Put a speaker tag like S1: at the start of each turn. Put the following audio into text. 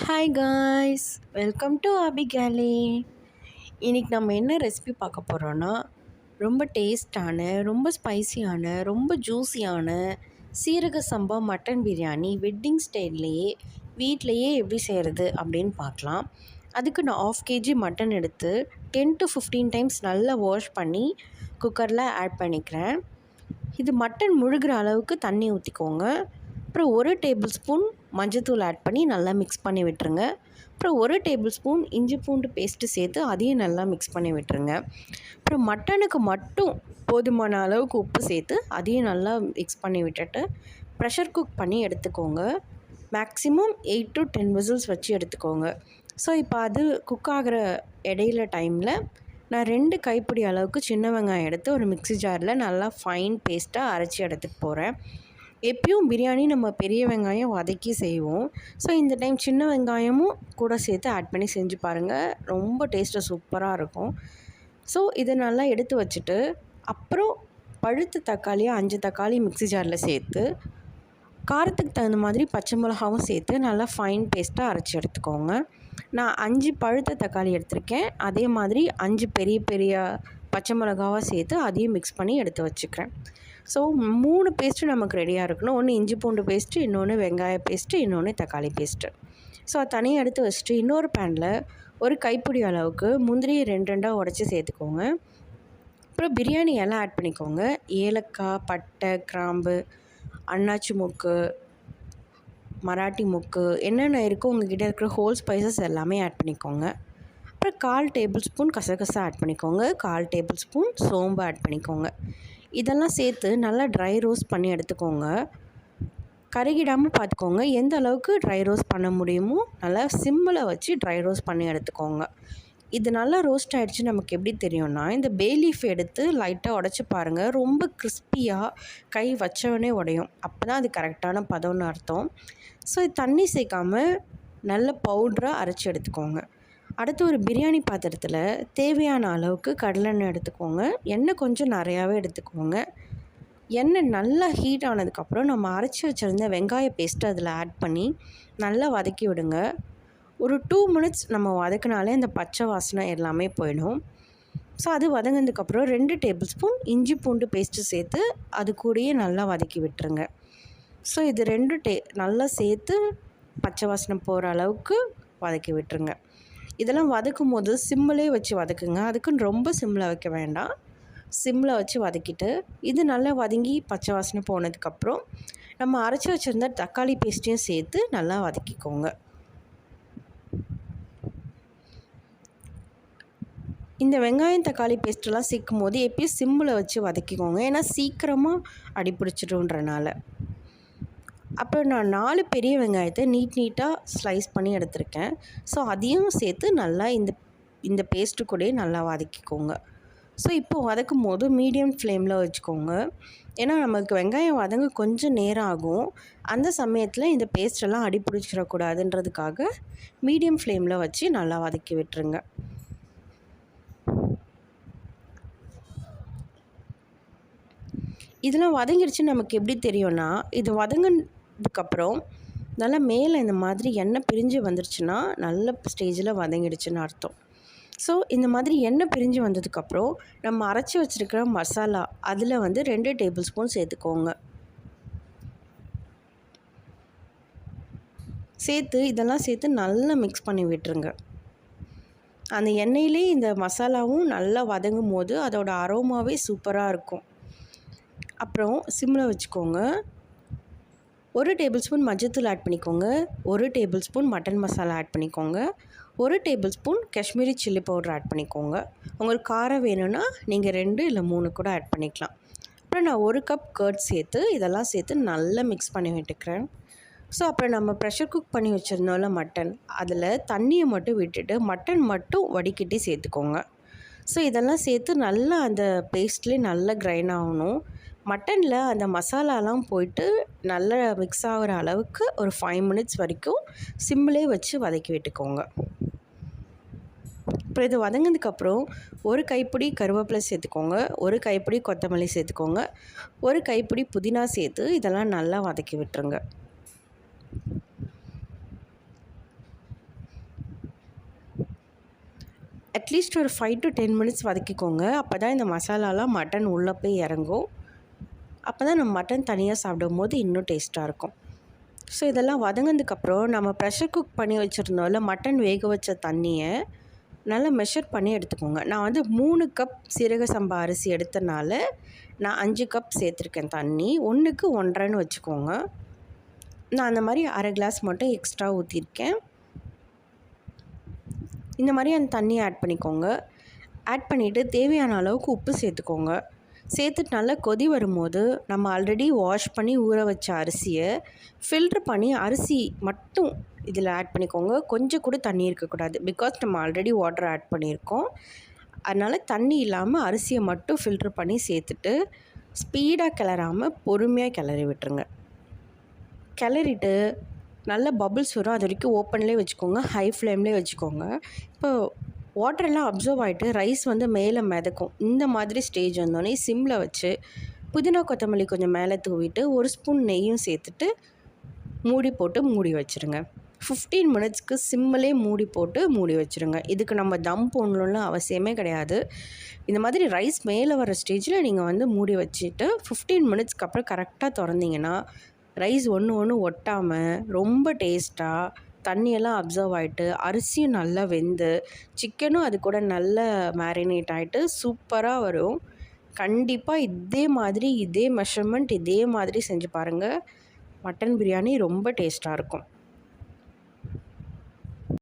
S1: Hi guys welcome to அபிகேலி இன்றைக்கி நம்ம என்ன ரெசிபி பார்க்க போகிறோன்னா ரொம்ப டேஸ்டான ரொம்ப ஸ்பைசியான ரொம்ப ஜூஸியான சீரக சம்பா மட்டன் பிரியாணி வெட்டிங் ஸ்டைல்லையே வீட்டிலையே எப்படி செய்கிறது அப்படின்னு பார்க்கலாம். அதுக்கு நான் ஆஃப் கேஜி மட்டன் எடுத்து டென் டு ஃபிஃப்டீன் டைம்ஸ் நல்லா வாஷ் பண்ணி குக்கரில் ஆட் பண்ணிக்கிறேன். இது மட்டன் முழுகிற அளவுக்கு தண்ணி ஊற்றிக்கோங்க அப்புறம் ஒரு டேபிள் ஸ்பூன் மஞ்சத்தூள் ஆட் பண்ணி நல்லா மிக்ஸ் பண்ணி விட்டுருங்க. அப்புறம் ஒரு டேபிள் ஸ்பூன் இஞ்சி பூண்டு பேஸ்ட்டு சேர்த்து அதையும் நல்லா மிக்ஸ் பண்ணி விட்டுருங்க. அப்புறம் மட்டனுக்கு மட்டும் போதுமான அளவுக்கு உப்பு சேர்த்து அதையும் நல்லா மிக்ஸ் பண்ணி விட்டுட்டு ப்ரெஷர் குக் பண்ணி எடுத்துக்கோங்க. Maximum eight to ten whistles வச்சு எடுத்துக்கோங்க. ஸோ இப்போ அது குக் ஆகிற இடையில டைமில் நான் ரெண்டு கைப்பிடி அளவுக்கு சின்ன வெங்காயம் எடுத்து ஒரு மிக்ஸி ஜாரில் நல்லா ஃபைன் பேஸ்ட்டாக அரைச்சி எடுத்துகிட்டு போகிறேன் எப்பயும் பிரியாணி நம்ம பெரிய வெங்காயம் வதக்கி செய்வோம். ஸோ இந்த டைம் சின்ன வெங்காயமும் கூட சேர்த்து ஆட் பண்ணி செஞ்சு பாருங்கள் ரொம்ப டேஸ்ட்டு சூப்பராக இருக்கும். ஸோ இதை நல்லா எடுத்து வச்சுட்டு அப்புறம் பழுத்த தக்காளியை அஞ்சு தக்காளி மிக்ஸி ஜாரில் சேர்த்து காரத்துக்கு தகுந்த மாதிரி பச்சை மிளகாவும் சேர்த்து நல்லா ஃபைன் பேஸ்ட்டாக அரைச்சி எடுத்துக்கோங்க. நான் அஞ்சு பழுத்த தக்காளி எடுத்திருக்கேன். அதே மாதிரி அஞ்சு பெரிய பெரிய பச்சை மிளகாவாக சேர்த்து அதையும் மிக்ஸ் பண்ணி எடுத்து வச்சுக்கிறேன். ஸோ மூணு பேஸ்ட்டு நமக்கு ரெடியாக இருக்கணும். ஒன்று இஞ்சி பூண்டு பேஸ்ட்டு இன்னொன்று வெங்காய பேஸ்ட்டு இன்னொன்று தக்காளி பேஸ்ட்டு ஸோ அதை தனியாக எடுத்து வச்சுட்டு இன்னொரு பேனில் ஒரு கைப்பிடி அளவுக்கு முந்திரியை ரெண்டு ரெண்டாக உடச்சி சேர்த்துக்கோங்க. அப்புறம் பிரியாணி எல்லாம் ஆட் பண்ணிக்கோங்க. ஏலக்காய் பட்டை கிராம்பு அண்ணாச்சி முக்கு மராட்டி முக்கு என்னென்ன இருக்கோ உங்ககிட்ட இருக்கிற ஹோல் ஸ்பைசஸ் எல்லாமே ஆட் பண்ணிக்கோங்க. அப்புறம் கால் டேபிள் ஸ்பூன் கசகசா ஆட் பண்ணிக்கோங்க. கால் டேபிள் ஸ்பூன் சோம்பு ஆட் பண்ணிக்கோங்க. இதெல்லாம் சேர்த்து நல்லா ட்ரை ரோஸ்ட் பண்ணி எடுத்துக்கோங்க. கருகிடாமல் பார்த்துக்கோங்க. எந்த அளவுக்கு ட்ரை ரோஸ்ட் பண்ண முடியுமோ நல்லா சிம்மில் வச்சு ட்ரை ரோஸ்ட் பண்ணி எடுத்துக்கோங்க. இது நல்லா ரோஸ்ட் ஆகிடுச்சு நமக்கு எப்படி தெரியும்னா இந்த பேலீஃப் எடுத்து லைட்டாக உடச்சி பாருங்கள் ரொம்ப கிறிஸ்பியாக கை வச்சவனே உடையும். அப்போ தான் அது கரெக்டான பதம்னு அர்த்தம். ஸோ தண்ணி சேர்க்காம நல்ல பவுட்ராக அரைச்சி எடுத்துக்கோங்க. அடுத்து ஒரு பிரியாணி பாத்திரத்தில் தேவையான அளவுக்கு கடலெண்ணெய் எடுத்துக்கோங்க. எண்ணெய் கொஞ்சம் நிறையாவே எடுத்துக்கோங்க. எண்ணெய் நல்லா ஹீட் ஆனதுக்கப்புறம் நம்ம அரைச்சி வச்சுருந்த வெங்காய பேஸ்ட்டு அதில் ஆட் பண்ணி நல்லா வதக்கி விடுங்க. ஒரு டூ மினிட்ஸ் நம்ம வதக்கினாலே அந்த பச்சை வாசனை எல்லாமே போயிடும். ஸோ அது வதங்கினதுக்கப்புறம் ரெண்டு டேபிள் ஸ்பூன் இஞ்சி பூண்டு பேஸ்ட்டு சேர்த்து அது கூடயே நல்லா வதக்கி விட்டுருங்க. ஸோ இது ரெண்டு டே நல்லா சேர்த்து பச்சை வாசனை போகிற அளவுக்கு வதக்கி விட்டுருங்க. இதெல்லாம் வதக்கும் போது சிம்மிலே வச்சு வதக்குங்க. அதுக்குன்னு ரொம்ப சிம்மில் வைக்க வேண்டாம். சிம்மில் வச்சு வதக்கிட்டு இது நல்லா வதங்கி பச்சை வாசனை போனதுக்கப்புறம் நம்ம அரைச்சி வச்சுருந்த தக்காளி பேஸ்ட்டையும் சேர்த்து நல்லா வதக்கிக்கோங்க. இந்த வெங்காயம் தக்காளி பேஸ்ட்டெல்லாம் சேர்க்கும் போது எப்பயும் சிம்மில் வச்சு வதக்கிக்கோங்க. ஏன்னா சீக்கிரமாக அடிப்பிடிச்சிடும்ன்றனால அப்புறம் நான் நாலு பெரிய வெங்காயத்தை நீட் நீட்டாக ஸ்லைஸ் பண்ணி எடுத்திருக்கேன். ஸோ அதையும் சேர்த்து நல்லா இந்த இந்த பேஸ்ட்டு கூடயே நல்லா வதக்கிக்கோங்க. ஸோ இப்போ வதக்கும் போது மீடியம் ஃப்ளேமில் வச்சுக்கோங்க. ஏன்னா நமக்கு வெங்காயம் வதங்க கொஞ்சம் நேரம் ஆகும். அந்த சமயத்தில் இந்த பேஸ்டெல்லாம் அடி பிடிச்சிடக்கூடாதுன்றதுக்காக மீடியம் ஃப்ளேமில் வச்சு நல்லா வதக்கி விட்டுருங்க. இதெல்லாம் வதங்கிடுச்சு நமக்கு எப்படி தெரியும்னா இது அதுக்கப்புறம் நல்லா மேலே இந்த மாதிரி எண்ணெய் பிரிஞ்சு வந்துருச்சுன்னா நல்ல ஸ்டேஜில் வதங்கிடுச்சுன்னு அர்த்தம். ஸோ இந்த மாதிரி எண்ணெய் பிரிஞ்சு வந்ததுக்கப்புறம் நம்ம அரைச்சி வச்சுருக்கிற மசாலா அதில் வந்து ரெண்டு டேபிள் ஸ்பூன் சேர்த்துக்கோங்க. சேர்த்து இதெல்லாம் சேர்த்து நல்லா மிக்ஸ் பண்ணி விட்டுருங்க. அந்த எண்ணெயிலே இந்த மசாலாவும் நல்லா வதங்கும் போது அதோட அரோமாவே சூப்பராக இருக்கும். அப்புறம் சிம்மில் வச்சுக்கோங்க. ஒரு டேபிள் ஸ்பூன் மஞ்சத்தூள் ஆட் பண்ணிக்கோங்க. ஒரு tablespoon mutton masala add பண்ணிக்கோங்க. ஒரு tablespoon Kashmiri chilli powder add பண்ணிக்கோங்க. உங்களுக்கு காரம் வேணும்னா நீங்கள் ரெண்டு இல்லை மூணு கூட ஆட் பண்ணிக்கலாம். அப்புறம் நான் ஒரு கப் கர்ட் சேர்த்து இதெல்லாம் சேர்த்து நல்லா மிக்ஸ் பண்ணி விட்டுக்கிறேன். ஸோ அப்புறம் நம்ம ப்ரெஷர் குக் பண்ணி வச்சுருந்தோம்ல மட்டன் அதில் தண்ணியை மட்டும் விட்டுட்டு மட்டன் மட்டும் வடிகட்டி சேர்த்துக்கோங்க. ஸோ இதெல்லாம் சேர்த்து நல்லா அந்த பேஸ்ட்லேயே நல்லா கிரைண்ட் ஆகணும். மட்டனில் அந்த மசாலாலாம் போயிட்டு நல்லா மிக்ஸ் ஆகிற அளவுக்கு ஒரு ஃபைவ் மினிட்ஸ் வரைக்கும் சிம்மிலே வச்சு வதக்கி விட்டுக்கோங்க. அப்புறம் இது வதங்கினதுக்கப்புறம் ஒரு கைப்பிடி கருவேப்பிலை சேர்த்துக்கோங்க ஒரு கைப்பிடி கொத்தமல்லி சேர்த்துக்கோங்க ஒரு கைப்பிடி புதினா சேர்த்து இதெல்லாம் நல்லா வதக்கி விட்டுருங்க. அட்லீஸ்ட் ஒரு ஃபைவ் டு டென் மினிட்ஸ் வதக்கிக்கோங்க. அப்போ தான் இந்த மசாலாலாம் மட்டன் உள்ளே போய் இறங்கும். அப்போ தான் நம்ம மட்டன் தனியாக சாப்பிடும் போது இன்னும் டேஸ்ட்டாக இருக்கும். ஸோ இதெல்லாம் வதங்கினதுக்கப்புறம் நம்ம ப்ரெஷர் குக் பண்ணி வச்சுருந்தோம்ல மட்டன் வேக வச்ச தண்ணியை நல்லா மெஷர் பண்ணி எடுத்துக்கோங்க. நான் வந்து மூணு கப் சீரக சம்பா அரிசி எடுத்தனால நான் அஞ்சு கப் சேர்த்துருக்கேன் தண்ணி. ஒன்றுக்கு ஒன்றரைன்னு வச்சுக்கோங்க. நான் அந்த மாதிரி அரை கிளாஸ் மட்டும் எக்ஸ்ட்ரா ஊற்றிருக்கேன் இந்த மாதிரி அந்த தண்ணியை ஆட் பண்ணிக்கோங்க. ஆட் பண்ணிவிட்டு தேவையான அளவுக்கு உப்பு சேர்த்துக்கோங்க. சேர்த்துட்டு நல்லா கொதி வரும்போது நம்ம ஆல்ரெடி வாஷ் பண்ணி ஊற வச்ச அரிசியை ஃபில்ட்ரு பண்ணி அரிசி மட்டும் இதில் ஆட் பண்ணிக்கோங்க. கொஞ்சம் கூட தண்ணி இருக்கக்கூடாது. பிகாஸ் நம்ம ஆல்ரெடி வாட்டர் ஆட் பண்ணியிருக்கோம். அதனால் தண்ணி இல்லாமல் அரிசியை மட்டும் ஃபில்ட்ரு பண்ணி சேர்த்துட்டு ஸ்பீடாக கிளறாமல் பொறுமையாக கிளறி விட்டுருங்க. கிளறிட்டு நல்ல பபுள்ஸ் வரும். அது வரைக்கும் ஓப்பன்லேயே வச்சுக்கோங்க. ஹை ஃப்ளேம்லேயே வச்சுக்கோங்க. இப்போ வாட்டரெல்லாம் அப்சர்வ் ஆகிட்டு ரைஸ் வந்து மேலே மிதக்கும். இந்த மாதிரி ஸ்டேஜ் வந்தோடனே சிம்மில் வச்சு புதினா கொத்தமல்லி கொஞ்சம் மேலே தூவிட்டு ஒரு ஸ்பூன் நெய்யும் சேர்த்துட்டு மூடி போட்டு மூடி வச்சுருங்க. ஃபிஃப்டீன் மினிட்ஸ்க்கு சிம்மிலே மூடி போட்டு மூடி வச்சுருங்க. இதுக்கு நம்ம தம் போடணும்னு அவசியமே கிடையாது. இந்த மாதிரி ரைஸ் மேலே வர ஸ்டேஜில் நீங்கள் வந்து மூடி வச்சுட்டு ஃபிஃப்டீன் மினிட்ஸ்க்கு அப்புறம் கரெக்டாக திறந்தீங்கன்னா ரைஸ் ஒன்று ஒன்று ஒட்டாமல் ரொம்ப டேஸ்ட்டாக தண்ணியெல்லாம் அப்சர்வ் ஆகிட்டு அரிசியும் நல்லா வெந்து சிக்கனும் அது கூட நல்ல மேரினேட் ஆகிட்டு சூப்பராக வரும். கண்டிப்பாக இதே மாதிரி இதே மெஷர்மெண்ட் இதே மாதிரி செஞ்சு பாருங்கள் மட்டன் பிரியாணி ரொம்ப டேஸ்ட்டாக இருக்கும்.